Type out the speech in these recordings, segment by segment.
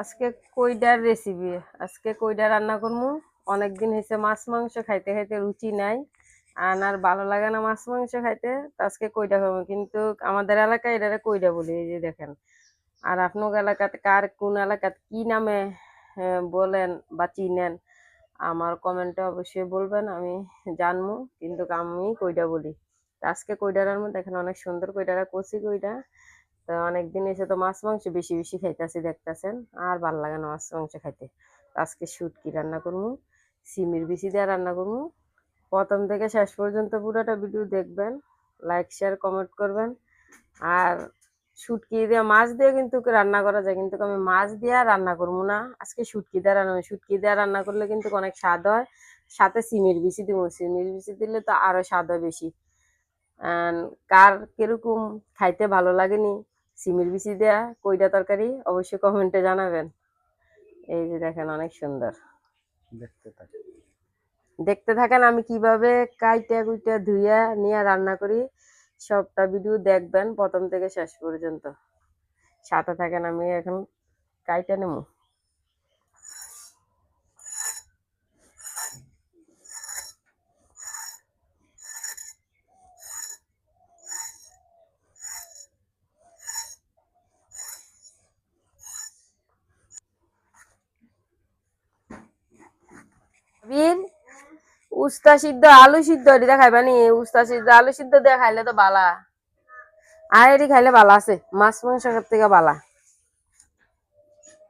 আজকে কইডার রেসিপি আজকে কইডা রান্না করব অনেকদিন হয়েছে মাছ মাংস খাইতে খাইতে রুচি নাই আর ভালো লাগে না মাছ মাংস খাইতে আজকে কইডা খাব কিন্তু আমাদের এলাকায় এটারে কইডা বলি, এই যে দেখেন। আর আপনার এলাকাতে কার কোন এলাকাতে কি নামে বলেন বা চিনেন, আমার কমেন্টে অবশ্যই বলবেন, আমি জানব কিন্তু আমি কইডা বলি। আজকে কইডার মধ্যে দেখেন অনেক সুন্দর কইডারা কচি কইডা। তো অনেকদিন এসে তো মাছ মাংস বেশি বেশি খাইতেছি, দেখতেছেন। আর ভালো লাগে না মাছ মাংস খাইতে। আজকে শুটকি রান্না করব সিমির বিচি দিয়ে রান্না করব প্রথম থেকে শেষ পর্যন্ত পুরোটা ভিডিও দেখবেন লাইক শেয়ার কমেন্ট করবেন। আর শুটকি দিয়ে, মাছ দিয়ে কিন্তু রান্না করা যায়, কিন্তু আমি মাছ দিয়ে রান্না করব না। আজকে শুটকি দিয়ে রান্না, শুটকি দিয়ে রান্না করলে কিন্তু অনেক স্বাদ হয়। সাথে সিমির বিচি দিব সিমির বিচি দিলে তো আরও স্বাদ হয় বেশি কার কীরকম খাইতে ভালো লাগেনি সিমির বিচি দেয়া কইটা তরকারি অবশ্যই কমেন্টে জানাবেন। এই যে দেখেন অনেক সুন্দর। দেখতে থাকেন দেখতে থাকেন আমি কীভাবে কাইটা কুইটা ধুইয়া নিয়ে রান্না করি সবটা ভিডিও দেখবেন প্রথম থেকে শেষ পর্যন্ত। সাথে থাকেন আমি এখন কাইটা নেব বীর উস্তা সিদ্ধ আলু সিদ্ধ এটা খাইবা নি? উস্তা সিদ্ধ আলু সিদ্ধ দিয়ে খাইলে তো বালা। আর এটি খাইলে বালা আছে মাছ মাংস খার থেকে বালা।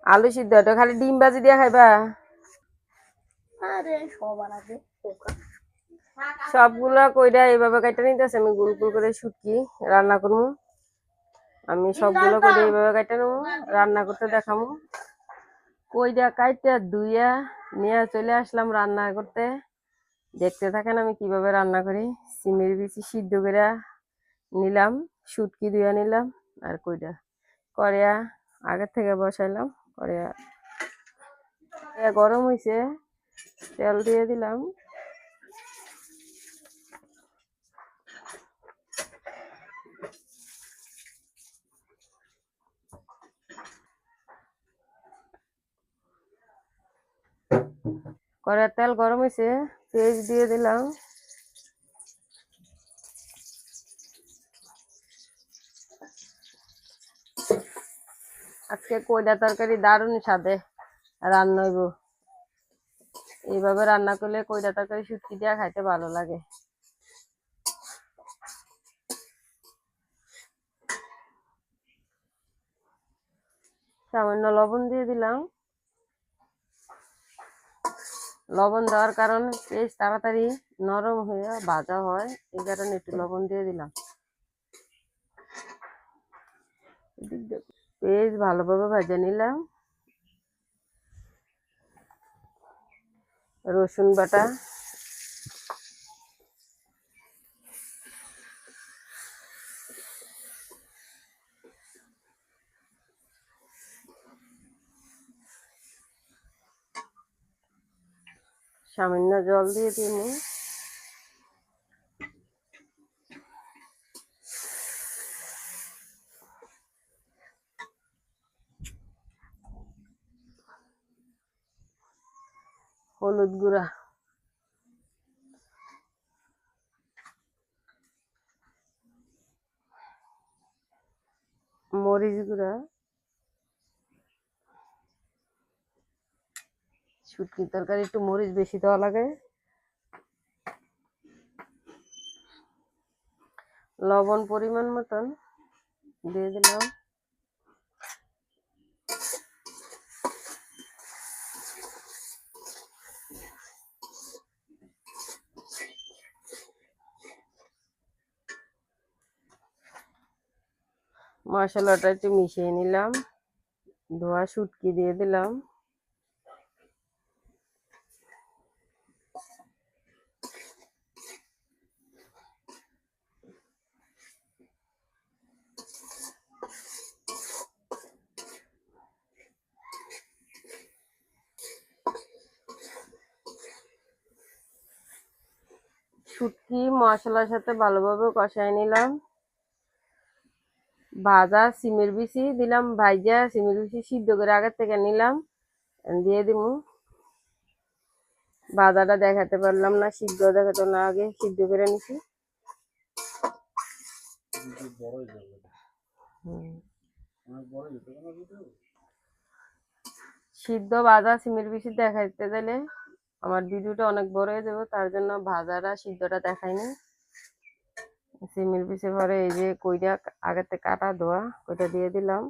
আলু সিদ্ধ এটা খালি ডিম ভাজি দিয়ে খাইবা। আরে সবার আগে সবগুলা কইরা এইভাবে কাইটা নিতেছে আমি গুল গুল করে শুটকি রান্না করব আমি সবগুলো কইরা এইভাবে কাইটা নেব রান্না করতে দেখাবো কইরা কাইটা ধুইয়া নিয়ে চলে আসলাম রান্না করতে। দেখতে থাকেন আমি কীভাবে রান্না করি। সিমের বিচি সিদ্ধ করে নিলাম শুটকি ধুয়ে নিলাম, আর কইরা করিয়া আগের থেকে বসাইলাম করিয়া গরম হয়েছে তেল দিয়ে দিলাম। কড়াইয়ের তেল গরম হয়েছে, পেঁয়াজ দিয়ে দিলাম। আজকে কয়লা তরকারি দারুণ স্বাদে রান্না হইব। এইভাবে রান্না করলে কয়লা তরকারি শুটকি দিয়া খাইতে ভালো লাগে। সামান্য লবণ দিয়ে দিলাম। লবণ দেওয়ার কারণে পেঁয়াজ তাড়াতাড়ি নরম হয়ে ভাজা হয়, এই কারণে একটু লবণ দিয়ে দিলাম। পেঁয়াজ ভালোভাবে ভেজে নিলাম। রসুন বাটা সামান্য জল দিয়ে দিন হলুদ গুঁড়া। মরিচ গুঁড়া। শুটকির তরকারি একটু মরিচ বেশি দেওয়া লাগে। লবণ পরিমাণ মতন দিয়ে দিলাম। মশলাটা একটু মিশিয়ে নিলাম। ধোয়া শুটকি দিয়ে দিলাম। শুটকি, মশলার সাথে ভালোভাবে কষায় নিলাম। ভাজা সিমের বিচি দিলাম, ভাইজা সিমের বিচি সিদ্ধ করে আগের থেকে নিলাম, দিয়ে দিব ভাজাটা দেখাতে পারলাম না, সিদ্ধ দেখাতে না, আগে সিদ্ধ করে নিছি। সিদ্ধ, ভাজা, সিমের বিচি দেখাইতে গেলে আমার ভিডিওটা অনেক বড় হয়ে যাবে, তার জন্য ভাজাটা, সিদ্ধটা দেখাইনি সিমের পিছে পরে এই যে কইটা আগেতে কাটা ধোয়া, ওইটা দিয়ে দিলাম।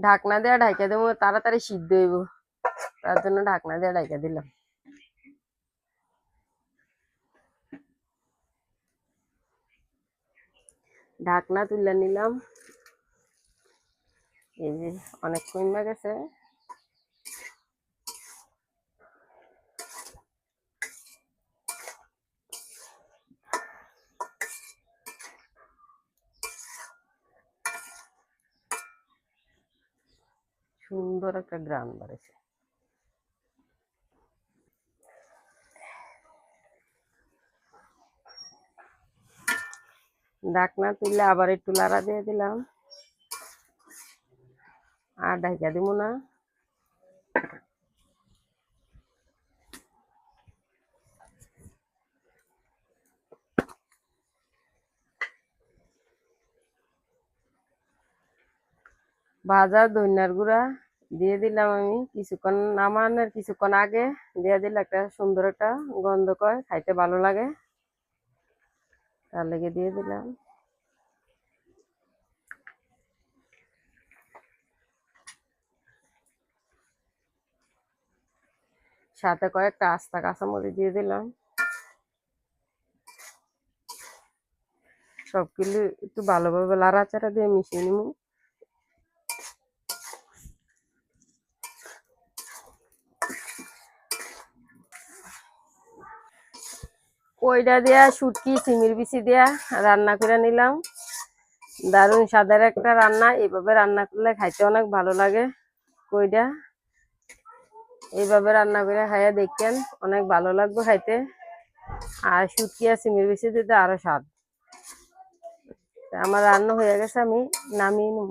ঢাকনা দেওয়া ঢাকা দেবো, তাড়াতাড়ি সিদ্ধ হইব। তার জন্য ঢাকনা দেওয়া ঢাকা দিলাম। ঢাকনা তুলে নিলাম। এই যে অনেক কমে গেছে। সুন্দর একটা গ্রান বাড়েছে ডাকনা তুললে আবার একটু লাড়া দিয়ে দিলাম। আর ঢাকা দিব না। ভাজা ধনিয়ার গুঁড়া দিয়ে দিলাম আমি। কিছুক্ষণ নামানোর কিছুক্ষণ আগে দিয়ে দিলে একটা সুন্দর একটা গন্ধ কয়, খাইতে ভালো লাগে। তার লেগে দিয়ে দিলাম। সাথে কয়েকটা আস্তা কাঁচামরিচ দিয়ে দিলাম। সবগুলো একটু ভালোভাবে লাড়াচাড়া দিয়ে মিশিয়ে নিব। কইটা দেয়া, শুটকি, সিমির বিচি দেয়া, রান্না করে নিলাম। দারুণ স্বাদের একটা রান্না, এইভাবে রান্না করলে খাইতে অনেক ভালো লাগে কইটা এইভাবে রান্না করে খাইয়া দেখেন অনেক ভালো লাগবে খাইতে। আর শুটকি আর সিমির বিচি দিতে আরও স্বাদ। আমার রান্না হয়ে গেছে, আমি নামিয়ে নেব।